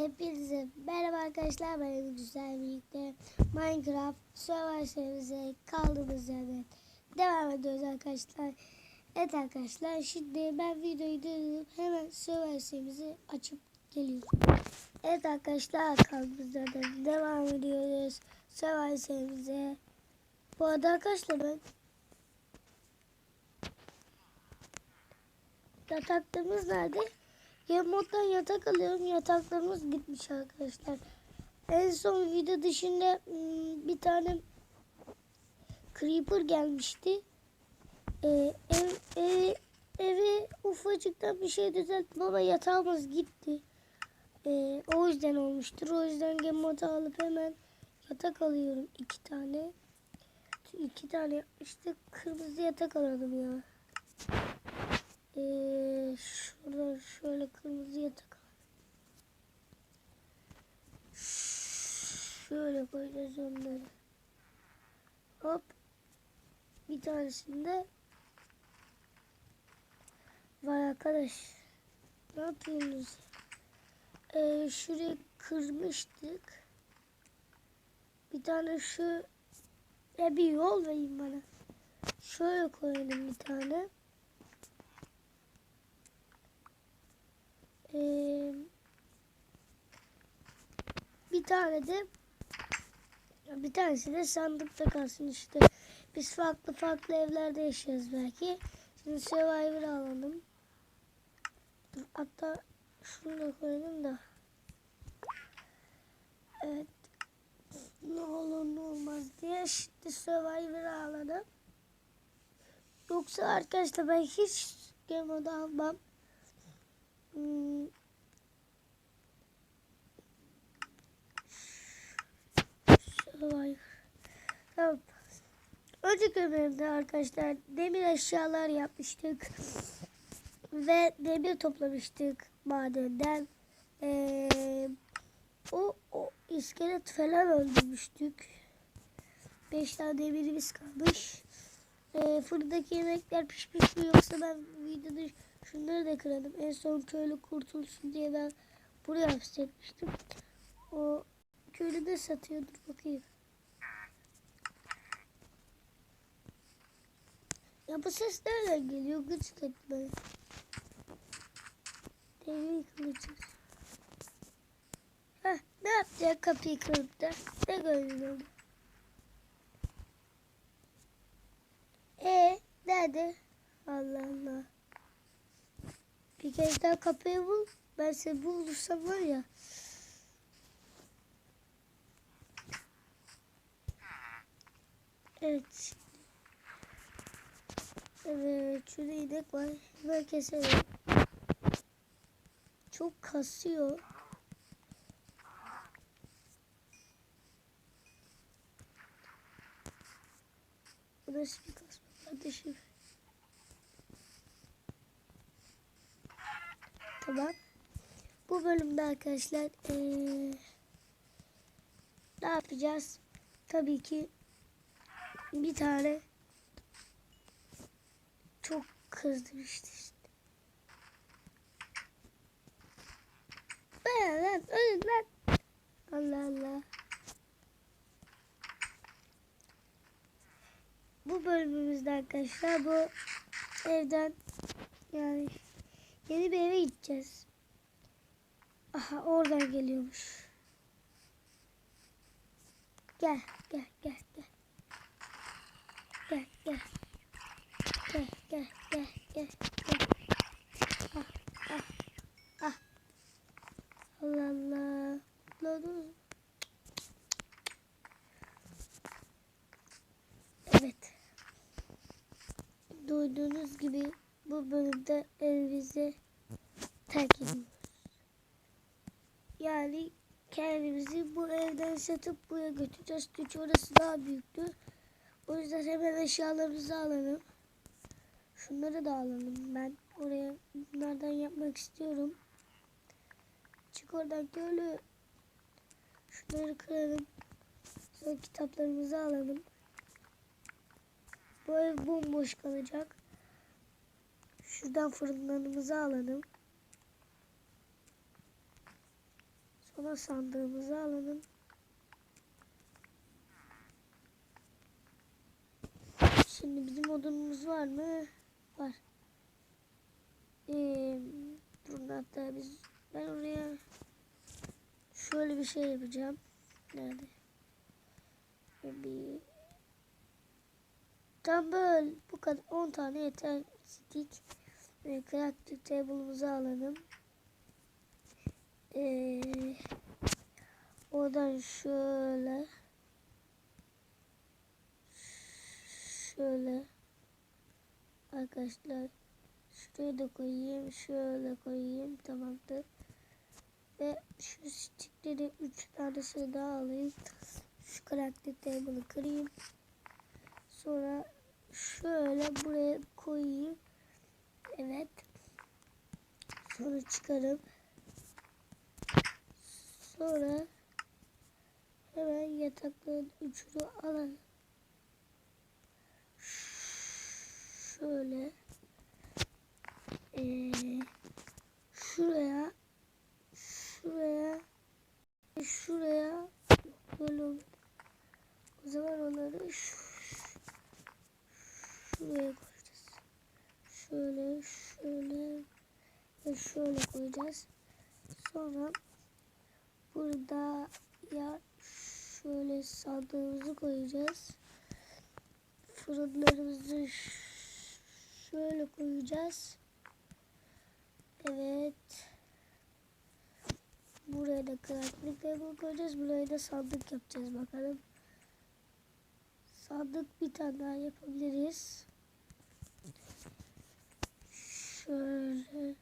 Hepinize merhaba arkadaşlar ben güzel birlikte Minecraft Survival serimize kaldığımız yerden devam ediyoruz arkadaşlar. Evet arkadaşlar şimdi ben videoyu durdurup hemen Survival serimizi açıp geliyorum. Evet arkadaşlar kaldığımız yerden devam ediyoruz Survival serimize. Bu arada arkadaşlar ben yataklığımız nerede? Game moddan yatak alıyorum. Yataklarımız gitmiş arkadaşlar. En son video dışında hmm, bir tane Creeper gelmişti. Ee, ev, ev, evi ufacıktan bir şey düzelttim ama yatağımız gitti. Ee, o yüzden olmuştur. O yüzden game alıp hemen yatak alıyorum. iki tane. iki tane yapmıştık. Kırmızı yatak alalım ya. Ee, şuradan şöyle kırmızı yatak al. Şöyle koyacağız onları. Hop. Bir tanesinde Vay arkadaş. Ne yapıyorsunuz? Ee, şurayı kırmıştık. Bir tane şu ya bir yol verin bana. Şöyle koyalım bir tane. Bir tane de bir tanesi de sandıkta kalsın işte. Biz farklı farklı evlerde yaşıyoruz belki. Şimdi Survivor alalım. Dur, hatta şunu da koyalım da. Evet. Ne olur ne olmaz diye şimdi Survivor alalım. Yoksa arkadaşlar ben hiç game almam. Tamam. Önceki bölümde arkadaşlar demir eşyalar yapmıştık. Ve demir toplamıştık madenden. Ee, o, o iskelet falan öldürmüştük. Beş tane demirimiz kalmış. Ee, fırındaki yemekler pişmiş mi yoksa ben videoda şunları da kıralım. En son köylü kurtulsun diye ben buraya hapsetmiştim. O köylü de satıyordur bakayım. Ya bu ses nereden geliyor? Gıcık etme. Devi kılacağız. Heh, ne yapacak kapıyı kırıp da? Ne görüyor E nerede? Allah Allah. Bir kez daha kapıyı bul. Ben seni bulursam var ya. Evet. Evet. Şurada inek var. Hemen keselim. Çok kasıyor. Bu nasıl bir kasma kardeşim? Tamam. Bu bölümde arkadaşlar eee, ne yapacağız? Tabii ki bir tane çok kızdım işte. Ben lan ölün lan. Allah Allah. Bu bölümümüzde arkadaşlar bu evden yani yeni bir eve gideceğiz. Aha oradan geliyormuş. Gel gel gel gel. Gel gel. Gel gel gel gel gel. Ah ah ah. Allah Allah. Mutladınız mı? Evet. Duyduğunuz gibi bu bölümde evimizi terk ediyoruz. Yani kendimizi bu evden satıp buraya götüreceğiz. Çünkü orası daha büyüktür. O yüzden hemen eşyalarımızı alalım. Şunları da alalım. Ben oraya bunlardan yapmak istiyorum. Çık oradan köylü. Şunları kıralım. Sonra kitaplarımızı alalım. Bu ev bomboş kalacak. Şuradan fırınlarımızı alalım. Ama sandığımızı alalım. Şimdi bizim odunumuz var mı? Var. Ee, durun hatta biz ben oraya şöyle bir şey yapacağım. Nerede? Bir tam böyle bu kadar 10 tane yeter stick ve crafting table'ımızı alalım. Ee, oradan şöyle şöyle arkadaşlar şuraya da koyayım şöyle koyayım tamamdır. Ve şu stickleri 3 tanesini daha alayım. Şu karakter table'ı kırayım. Sonra şöyle buraya koyayım evet. Sonra çıkarıp sonra hemen yatakların üçünü alalım. Şöyle. Ee, şuraya şuraya şuraya böyle o zaman onları şu, şuraya koyacağız şöyle şöyle ve şöyle koyacağız sonra burada ya şöyle sandığımızı koyacağız fırınlarımızı şöyle koyacağız. Evet. Buraya da crafting table koyacağız. Buraya da sandık yapacağız bakalım. Sandık bir tane daha yapabiliriz. Şöyle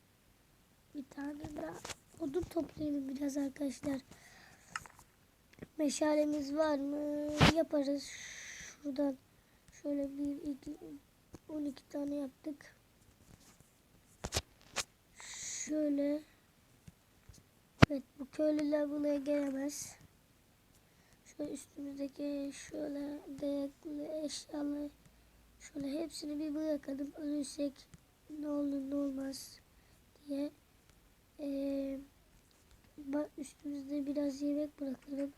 daha odun toplayalım biraz arkadaşlar. Meşalemiz var mı? Yaparız. Şuradan Şöyle bir, iki, 12 tane yaptık. Şöyle. Evet bu köylüler buraya gelemez. Şöyle üstümüzdeki şöyle gerekli eşyaları şöyle hepsini bir bırakalım. Ölürsek ne olur ne olmaz diye. Ee, üstümüzde biraz yemek bırakalım.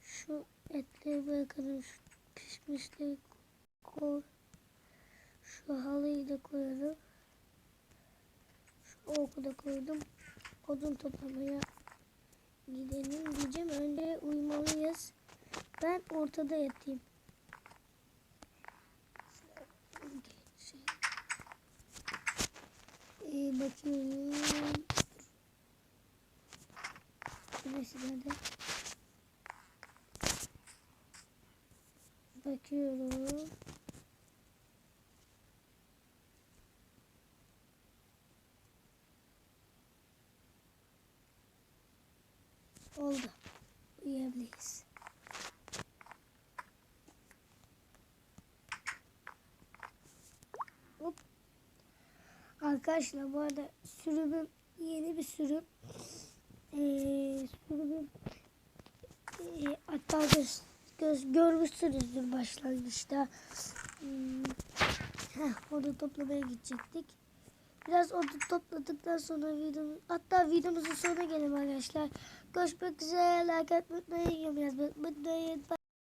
Şu etleri bırakalım. Şu pişmişleri koy. Şu halıyı da koyalım. Şu oku da koydum. Odun toplamaya gidelim diyeceğim. Önce uyumalıyız. Ben ortada yatayım. Şey. Ee, bakıyorum. Neresi nerede? Bakıyorum. Arkadaşlar bu arada sürümüm yeni bir sürüm. Ee, sürümüm ee, hatta göz, göz görmüşsünüzdür başlangıçta. Hmm. Heh, orada toplamaya gidecektik. Biraz orada topladıktan sonra videomuz, hatta videomuzun sonuna gelelim arkadaşlar. Görüşmek üzere. Like atmayı unutmayın. Yorum yazmayı unutmayın.